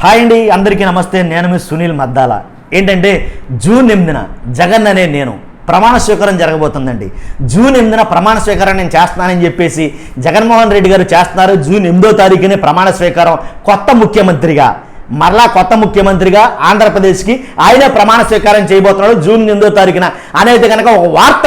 Hi అండి అందరికీ నమస్తే. నేను మీ సునీల్ మద్దాల. ఏంటంటే జూన్ ఎనిమిదిన జగన్ అనే నేను ప్రమాణ స్వీకారం జరగబోతుందండి. జూన్ ఎనిమిదిన ప్రమాణ స్వీకారం నేను చేస్తున్నానని చెప్పేసి జగన్మోహన్ రెడ్డి గారు చేస్తున్నారు. జూన్ ఎనిమిదో తారీఖునే ప్రమాణ స్వీకారం కొత్త ముఖ్యమంత్రిగా మరలా కొత్త ముఖ్యమంత్రిగా ఆంధ్రప్రదేశ్కి ఆయనే ప్రమాణ స్వీకారం చేయబోతున్నాడు జూన్ ఎనిమిదో తారీఖున. అనేది కనుక ఒక వార్త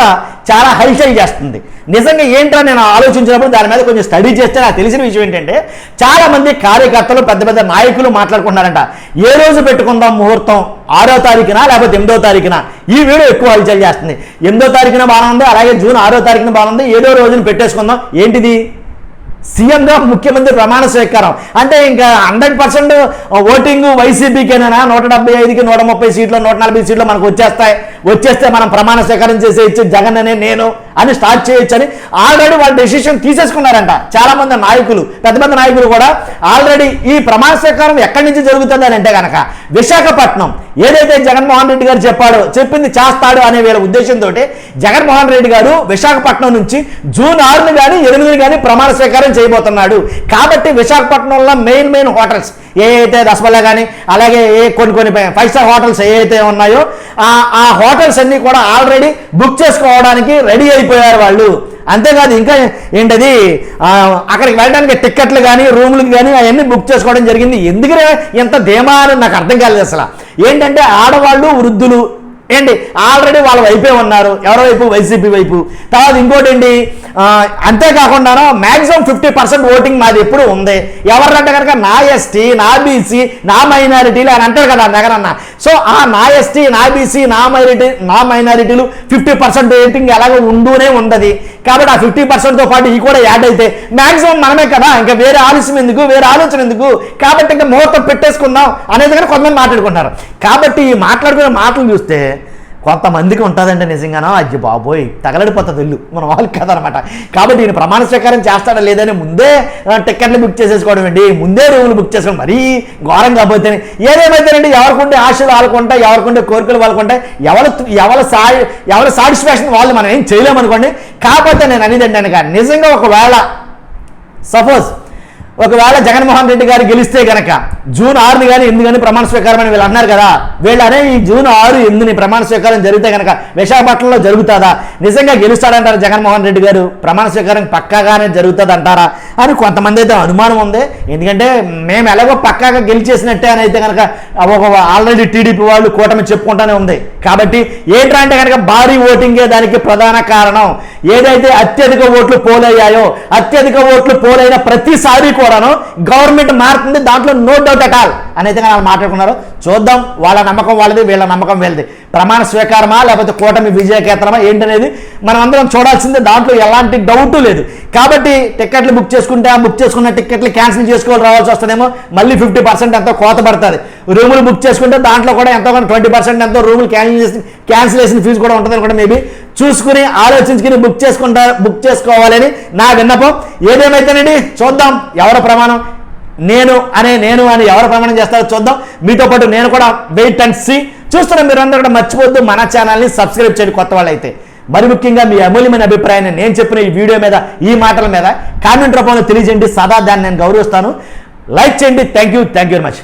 చాలా హల్చల్ చేస్తుంది. నిజంగా ఏంటో నేను ఆలోచించినప్పుడు దాని మీద కొంచెం స్టడీ చేస్తే నాకు తెలిసిన విషయం ఏంటంటే చాలామంది కార్యకర్తలు పెద్ద పెద్ద నాయకులు మాట్లాడుకుంటున్నారంట. ఏ రోజు పెట్టుకుందాం ముహూర్తం? ఆరో తారీఖున లేకపోతే ఎనిమిదో తారీఖున? ఈ వీడియో ఎక్కువ హల్చల్ చేస్తుంది. ఎనిమిదో తారీఖున బాగుంది అలాగే జూన్ ఆరో తారీఖున బాగుంది ఏడో రోజున పెట్టేసుకుందాం. ఏంటిది? సీఎంగా ముఖ్యమంత్రి ప్రమాణ స్వీకారం అంటే ఇంకా హండ్రెడ్ పర్సెంట్ ఓటింగ్ వైసీపీకేనా నూట డెబ్బై ఐదుకి నూట ముప్పై సీట్లు నూట నలభై సీట్లు మనకు వచ్చేస్తాయి. వచ్చేస్తే మనం ప్రమాణ స్వీకారం చేసేయచ్చు జగన్ అనే నేను అని స్టార్ట్ చేయొచ్చు అని ఆల్రెడీ వాళ్ళు డెసిషన్ తీసేసుకున్నారంట. చాలా మంది నాయకులు పెద్ద పెద్ద నాయకులు కూడా ఆల్రెడీ ఈ ప్రమాణ స్వీకారం ఎక్కడి నుంచి జరుగుతుంది అని అంటే కనుక విశాఖపట్నం ఏదైతే జగన్మోహన్ రెడ్డి గారు చెప్పాడో చెప్పింది చేస్తాడు అనే వీళ్ళ ఉద్దేశంతో జగన్మోహన్ రెడ్డి గారు విశాఖపట్నం నుంచి జూన్ ఆరుని కానీ ఎనిమిదిని కానీ ప్రమాణ స్వీకారం చేయబోతున్నాడు. కాబట్టి విశాఖపట్నంలో మెయిన్ మెయిన్ హోటల్స్ ఏ అయితే కానీ అలాగే ఏ కొన్ని కొన్ని ఫైవ్ స్టార్ హోటల్స్ ఏ అయితే ఉన్నాయో ఆ హోటల్స్ అన్నీ కూడా ఆల్రెడీ బుక్ చేసుకోవడానికి రెడీ అయిపోయారు వాళ్ళు. అంతేకాదు ఇంకా ఏంటది అక్కడికి వెళ్ళడానికి టిక్కెట్లు కానీ రూములకు కానీ అవన్నీ బుక్ చేసుకోవడం జరిగింది. ఎందుకు ఇంత ధీమా అని నాకు అర్థం కాలేదు అసలు. ఏంటంటే ఆడవాళ్ళు వృద్ధులు. ఏంటి? ఆల్రెడీ వాళ్ళ వైపే ఉన్నారు. ఎవరి వైపు? వైసీపీ వైపు. తర్వాత ఇంకోటి ఏంటి అంతేకాకుండా మ్యాక్సిమం ఫిఫ్టీ పర్సెంట్ ఓటింగ్ మాది ఎప్పుడు ఉంది. ఎవరంటే కనుక నా ఎస్టీ నా బీసీ నా మైనారిటీలు అని అంటారు కదా దగ్గర అన్న సో ఆ నా ఎస్టీ నా బీసీ నా మైనారిటీ నా మైనారిటీలు ఫిఫ్టీ పర్సెంట్ ఓటింగ్ ఎలాగో ఉంటూనే ఉండదు. కాబట్టి ఆ ఫిఫ్టీ పర్సెంట్తో పాటు ఈ కూడా యాడ్ అయితే మ్యాక్సిమం మనమే కదా ఇంకా వేరే ఆలస్యం ఎందుకు వేరే ఆలోచన ఎందుకు? కాబట్టి ఇంకా ముహూర్తం పెట్టేసుకుందాం అనేది కానీ కొంతమంది మాట్లాడుకుంటారు కాబట్టి ఈ మాట్లాడుకునే మాటలు చూస్తే కొంతమందికి ఉంటుందండి నిజంగానో. అజ్జి బాబోయ్ తగలడిపోతుంది ఇల్లు. మన వాళ్ళకి కదనమాట. కాబట్టి ఈయన ప్రమాణ స్వీకారం చేస్తాడా లేదని ముందే టిక్కెట్లు బుక్ చేసేసుకోవడం అండి. ముందే రూములు బుక్ చేసుకోవడం. మరీ ఘోరం కాకపోతే ఏదేమైతేనండి ఎవరికుంటే ఆశలు వాళ్ళకుంటాయి ఎవరికుంటే కోరికలు వాళ్ళకుంటాయి ఎవరు ఎవరి సా ఎవరి సాటిస్ఫాక్షన్ వాళ్ళు మనం ఏం చేయలేమనుకోండి. కాకపోతే నేను అనేది ఏంటనక నిజంగా ఒకవేళ సపోజ్ ఒకవేళ జగన్మోహన్ రెడ్డి గారు గెలిస్తే గనక జూన్ ఆరుని కానీ ఎనిమిది కానీ ప్రమాణ స్వీకారం అని వీళ్ళు అన్నారు కదా వీళ్ళు అనే ఈ జూన్ ఆరు ఎనిమిదిని ప్రమాణ స్వీకారం జరిగితే గనక విశాఖపట్నంలో జరుగుతుందా? నిజంగా గెలుస్తాడంటారా జగన్మోహన్ రెడ్డి గారు? ప్రమాణ స్వీకారం పక్కాగానే జరుగుతుంది అంటారా అని కొంతమంది అయితే అనుమానం ఉంది. ఎందుకంటే మేము ఎలాగో పక్కాగా గెలిచేసినట్టే అని అయితే కనుక ఒక ఆల్రెడీ టీడీపీ వాళ్ళు కూటమి చెప్పుకుంటానే ఉంది. కాబట్టి ఏంట్రా అంటే కనుక భారీ ఓటింగే దానికి ప్రధాన కారణం. ఏదైతే అత్యధిక ఓట్లు పోలయ్యాయో అత్యధిక ఓట్లు పోలైన ప్రతిసారి కూడాను గవర్నమెంట్ మారుతుంది దాంట్లో నో డౌట్ అట్ ఆల్ అని అయితే వాళ్ళు మాట్లాడుకున్నారు. చూద్దాం వాళ్ళ నమ్మకం వాళ్ళది వీళ్ళ నమ్మకం వీళ్ళది. ప్రమాణ స్వీకారమా లేకపోతే కూటమి విజయకేతనమా ఏంటనేది మనం అందరం చూడాల్సిందే. దాంట్లో ఎలాంటి డౌట్ లేదు. కాబట్టి టికెట్లు బుక్ చేసుకుంటే ఆ బుక్ చేసుకున్న టికెట్లు క్యాన్సిల్ చేసుకోవాలి రావాల్సి వస్తుందేమో. మళ్ళీ ఫిఫ్టీ పర్సెంట్ ఎంతో కోత పడుతుంది. రూములు బుక్ చేసుకుంటే దాంట్లో కూడా ఎంతో కొంత ట్వంటీ పర్సెంట్ ఎంతో రూములు క్యాన్సిల్ చేసి క్యాన్సిలేషన్ ఫీజు కూడా ఉంటుంది కూడా మేబీ చూసుకుని ఆలోచించుకుని బుక్ చేసుకుంటా బుక్ చేసుకోవాలని నా విన్నపం. ఏదేమైతేనండి చూద్దాం. ఎవరి ప్రమాణం? నేను అనే నేను అని ఎవరు ప్రమాణం చేస్తారో చూద్దాం. మీతో పాటు నేను కూడా వెయిట్ అండ్ సీ చూస్తున్న మీరందరూ కూడా మర్చిపోద్దు మన ఛానల్ని సబ్స్క్రైబ్ చేయండి కొత్త వాళ్ళైతే. మరి ముఖ్యంగా మీ అమూల్యమైన అభిప్రాయాన్ని నేను చెప్పిన ఈ వీడియో మీద ఈ మాటల మీద కామెంట్ రూపంలో తెలియజేయండి. సదా దాన్ని నేను గౌరవిస్తాను. లైక్ చేయండి. Thank you thank you very much